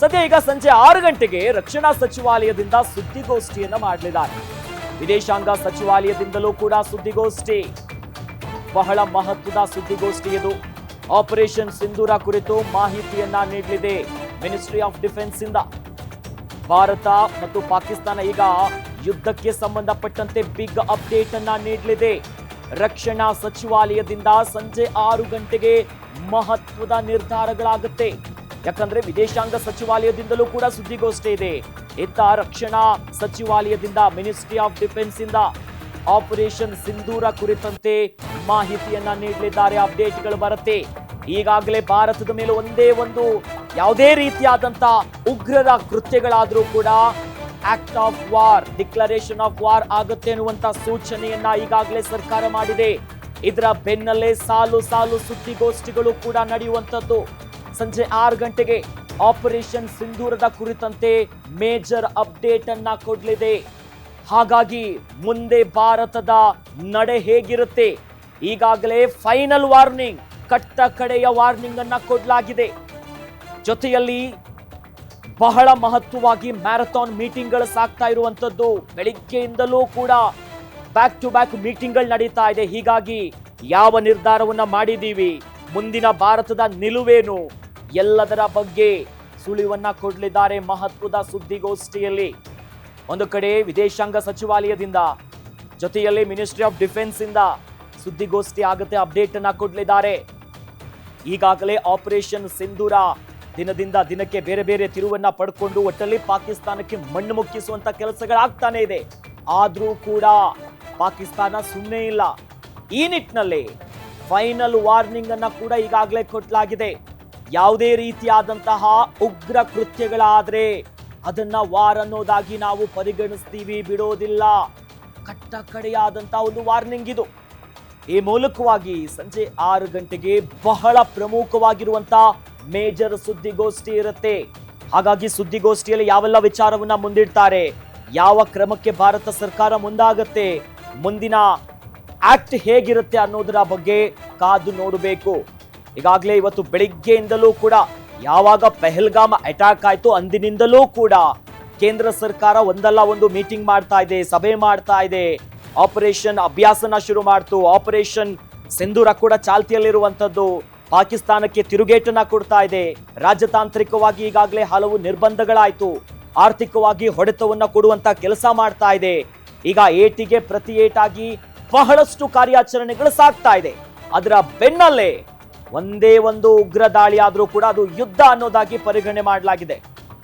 ಸದ್ಯ ಈಗ ಸಂಜೆ ಆರು ಗಂಟೆಗೆ ರಕ್ಷಣಾ ಸಚಿವಾಲಯದಿಂದ ಸುದ್ದಿಗೋಷ್ಠಿಯನ್ನ ಮಾಡಲಿದ್ದಾರೆ. ವಿದೇಶಾಂಗ ಸಚಿವಾಲಯದಿಂದಲೂ ಕೂಡ ಸುದ್ದಿಗೋಷ್ಠಿ. ಬಹಳ ಮಹತ್ವದ ಸುದ್ದಿಗೋಷ್ಠಿ ಇದು. ಆಪರೇಷನ್ ಸಿಂಧೂರ ಕುರಿತು ಮಾಹಿತಿಯನ್ನ ನೀಡಲಿದೆ ಮಿನಿಸ್ಟ್ರಿ ಆಫ್ ಡಿಫೆನ್ಸ್ ಇಂದ ಭಾರತ ಮತ್ತು ಪಾಕಿಸ್ತಾನ ಈಗ ಯುದ್ಧಕ್ಕೆ ಸಂಬಂಧಪಟ್ಟಂತೆ ಬಿಗ್ ಅಪ್ಡೇಟ್ ಅನ್ನ ನೀಡಲಿದೆ. ರಕ್ಷಣಾ ಸಚಿವಾಲಯದಿಂದ ಸಂಜೆ ಆರು ಗಂಟೆಗೆ ಮಹತ್ವದ ನಿರ್ಧಾರಗಳಾಗುತ್ತೆ. ಯಾಕಂದ್ರೆ ವಿದೇಶಾಂಗ ಸಚಿವಾಲಯದಿಂದಲೂ ಕೂಡ ಸುದ್ದಿಗೋಷ್ಠಿ ಇದೆ. ಇತ್ತ ರಕ್ಷಣಾ ಸಚಿವಾಲಯದಿಂದ ಮಿನಿಸ್ಟ್ರಿ ಆಫ್ ಡಿಫೆನ್ಸ್ ಇಂದ ಆಪರೇಷನ್ ಸಿಂಧೂರ ಕುರಿತಂತೆ ಮಾಹಿತಿಯನ್ನ ನೀಡಲಿದ್ದಾರೆ ಅಪ್ಡೇಟ್ಗಳು ಬರುತ್ತೆ. ಈಗಾಗಲೇ ಭಾರತದ ಮೇಲೆ ಒಂದೇ ಒಂದು ಯಾವುದೇ ರೀತಿಯಾದಂತ ಉಗ್ರರ ಕೃತ್ಯಗಳಾದರೂ ಕೂಡ act of war declaration of war ಆಗುತ್ತೆ ಅನ್ನುವಂತ ಸೂಚನೆಯನ್ನ ಈಗಾಗಲೇ ಸರ್ಕಾರ ಮಾಡಿದೆ. ಇದರ ಬೆನ್ನಲ್ಲೇ ಸಾಲು ಸಾಲು ಸುದ್ದಿಗೋಷ್ಠಿಗಳು ಕೂಡ ನಡೆಯುವಂತದ್ದು ಸಂಜೆ ಆರು ಗಂಟೆಗೆ ಆಪರೇಷನ್ ಸಿಂಧೂರದ ಕುರಿತಂತೆ ಮೇಜರ್ ಅಪ್ಡೇಟ್ ಅನ್ನ ಕೊಡಲಿದೆ. ಹಾಗಾಗಿ ಮುಂದೆ ಭಾರತದ ನಡೆ ಹೇಗಿರುತ್ತೆ? ಈಗಾಗಲೇ ಫೈನಲ್ ವಾರ್ನಿಂಗ್, ಕಟ್ಟ ಕಡೆಯ ವಾರ್ನಿಂಗ್ ಅನ್ನ ಕೊಡಲಾಗಿದೆ. ಜೊತೆಯಲ್ಲಿ ಬಹಳ ಮಹತ್ವವಾಗಿ ಮ್ಯಾರಥಾನ್ ಮೀಟಿಂಗ್ಗಳು ಸಾಗ್ತಾ ಇರುವಂತದ್ದು ಬೆಳಿಗ್ಗೆಯಿಂದಲೂ ಕೂಡ ಬ್ಯಾಕ್ ಟು ಬ್ಯಾಕ್ ಮೀಟಿಂಗ್ಗಳು ನಡೀತಾ ಇದೆ. ಹೀಗಾಗಿ ಯಾವ ನಿರ್ಧಾರವನ್ನು ಮಾಡಿದ್ದೀವಿ? ಮುಂದಿನ ಭಾರತದ ನಿಲುವೇನು? ಎಲ್ಲದರ ಬಗ್ಗೆ ಸುಳಿವನ್ನ ಕೊಡಲಿದ್ದಾರೆ ಮಹತ್ವದ ಸುದ್ದಿಗೋಷ್ಠಿಯಲ್ಲಿ. ಒಂದು ಕಡೆ ವಿದೇಶಾಂಗ ಸಚಿವಾಲಯದಿಂದ, ಜೊತೆಯಲ್ಲಿ ಮಿನಿಸ್ಟ್ರಿ ಆಫ್ ಡಿಫೆನ್ಸ್ ಇಂದ ಸುದ್ದಿಗೋಷ್ಠಿ ಆಗುತ್ತೆ ಅಪ್ಡೇಟ್ ಅನ್ನ ಕೊಡಲಿದ್ದಾರೆ. ಈಗಾಗಲೇ ಆಪರೇಷನ್ ಸಿಂಧೂರ ದಿನದಿಂದ ದಿನಕ್ಕೆ ಬೇರೆ ಬೇರೆ ತಿರುವನ್ನ ಪಡ್ಕೊಂಡು ಒಟ್ಟಲ್ಲಿ ಪಾಕಿಸ್ತಾನಕ್ಕೆ ಮಣ್ಣು ಮುಕ್ಕಿಸುವಂತ ಕೆಲಸಗಳಾಗ್ತಾನೆ ಇದೆ. ಆದರೂ ಕೂಡ ಪಾಕಿಸ್ತಾನ ಸುಮ್ಮನೆ ಇಲ್ಲ. ಈ ನಿಟ್ಟಿನಲ್ಲಿ ಫೈನಲ್ ವಾರ್ನಿಂಗ್ ಅನ್ನ ಕೂಡ ಈಗಾಗಲೇ ಕೊಟ್ಟಲಾಗಿದೆ ಯಾವುದೇ ರೀತಿಯಾದಂತಹ ಉಗ್ರ ಕೃತ್ಯಗಳಾದರೆ ಅದನ್ನ ವಾರ್ ಅನ್ನೋದಾಗಿ ನಾವು ಪರಿಗಣಿಸ್ತೀವಿ, ಬಿಡೋದಿಲ್ಲ. ಕಟ್ಟ ಕಡೆಯಾದಂತಹ ಒಂದು ವಾರ್ನಿಂಗ್ ಇದು. ಈ ಮೂಲಕವಾಗಿ ಸಂಜೆ ಆರು ಗಂಟೆಗೆ ಬಹಳ ಪ್ರಮುಖವಾಗಿರುವಂತಹ ಮೇಜರ್ ಸುದ್ದಿಗೋಷ್ಠಿ ಇರುತ್ತೆ. ಹಾಗಾಗಿ ಸುದ್ದಿಗೋಷ್ಠಿಯಲ್ಲಿ ಯಾವೆಲ್ಲ ವಿಚಾರವನ್ನ ಮುಂದಿಡ್ತಾರೆ, ಯಾವ ಕ್ರಮಕ್ಕೆ ಭಾರತ ಸರ್ಕಾರ ಮುಂದಾಗತ್ತೆ, ಮುಂದಿನ ಆಕ್ಟ್ ಹೇಗಿರುತ್ತೆ ಅನ್ನೋದರ ಬಗ್ಗೆ ಕಾದು ನೋಡಬೇಕು. ಈಗಾಗಲೇ ಇವತ್ತು ಬೆಳಿಗ್ಗೆಯಿಂದಲೂ ಕೂಡ ಯಾವಾಗ ಪೆಹಲ್ಗಾಮ್ ಅಟ್ಯಾಕ್ ಆಯಿತು ಅಂದಿನಿಂದಲೂ ಕೂಡ ಕೇಂದ್ರ ಸರ್ಕಾರ ಒಂದಲ್ಲ ಒಂದು ಮೀಟಿಂಗ್ ಮಾಡ್ತಾ ಇದೆ, ಸಭೆ ಮಾಡ್ತಾ ಇದೆ. ಆಪರೇಷನ್ ಅಭ್ಯಾಸನ ಶುರು ಮಾಡ್ತು. ಆಪರೇಷನ್ ಸಿಂಧೂರ ಕೂಡ ಚಾಲ್ತಿಯಲ್ಲಿರುವಂಥದ್ದು. ಪಾಕಿಸ್ತಾನಕ್ಕೆ ತಿರುಗೇಟನ್ನ ಕೊಡ್ತಾ ಇದೆ. ರಾಜತಾಂತ್ರಿಕವಾಗಿ ಈಗಾಗಲೇ ಹಲವು ನಿರ್ಬಂಧಗಳಾಯಿತು. ಆರ್ಥಿಕವಾಗಿ ಹೊಡೆತವನ್ನ ಕೊಡುವಂತ ಕೆಲಸ ಮಾಡ್ತಾ ಇದೆ. ಈಗ ಏಟಿಗೆ ಪ್ರತಿ ಏಟಾಗಿ ಬಹಳಷ್ಟು ಕಾರ್ಯಾಚರಣೆಗಳು ಸಾಗ್ತಾ ಇದೆ. ಅದರ ಬೆನ್ನಲ್ಲೇ ಒಂದೇ ಒಂದು ಉಗ್ರ ದಾಳಿ ಆದ್ರೂ ಕೂಡ ಅದು ಯುದ್ಧ ಅನ್ನೋದಾಗಿ ಪರಿಗಣನೆ ಮಾಡಲಾಗಿದೆ.